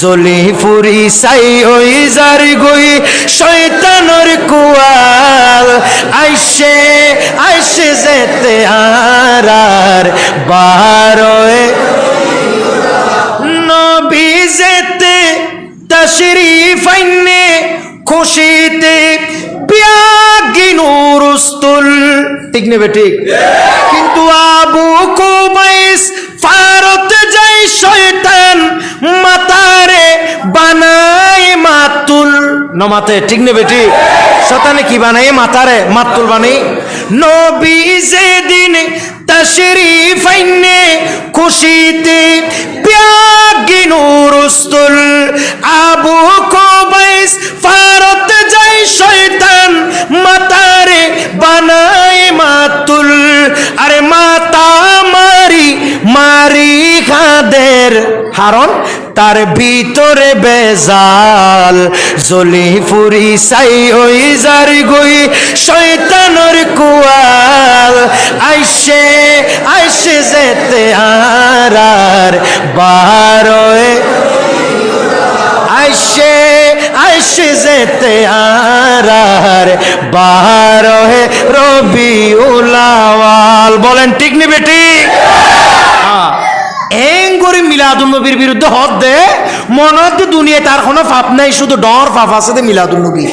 জলি ফুরি সাই ওই যার গই শয়তানর কুয়াল। আইসে আইসে যেতে আর বারোয়। নবী যেতে তশরিফ আইনে খুশিতে বিয়াগিনুরুস্তুল ঠিক নেবে ঠিক? কিন্তু আবু কুবাইস নমাতে ঠিক নেবে ঠিক শতানে কি বানাই? মাতারে মাতুল বানাই। নবী যেদিন আইনে খুশিতে হারন তার ভিতরে বেজাল। জলি ফুরি সাই ওই যার গই, শয়তানর কুয়াল। আইসে আইসে যেতে আর বারোয়। আইসে আইসে যেতে আর বারোয়। রবি উলাওয়াল বলেন, ঠিক নিবে, ঠিক? এং করে মিলাদুল নবীর বিরুদ্ধে হদ দে। মনত দুনিয়া তার কোনো পাপ নাই, শুধু ডর পাপ আছে মিলাদুল নবী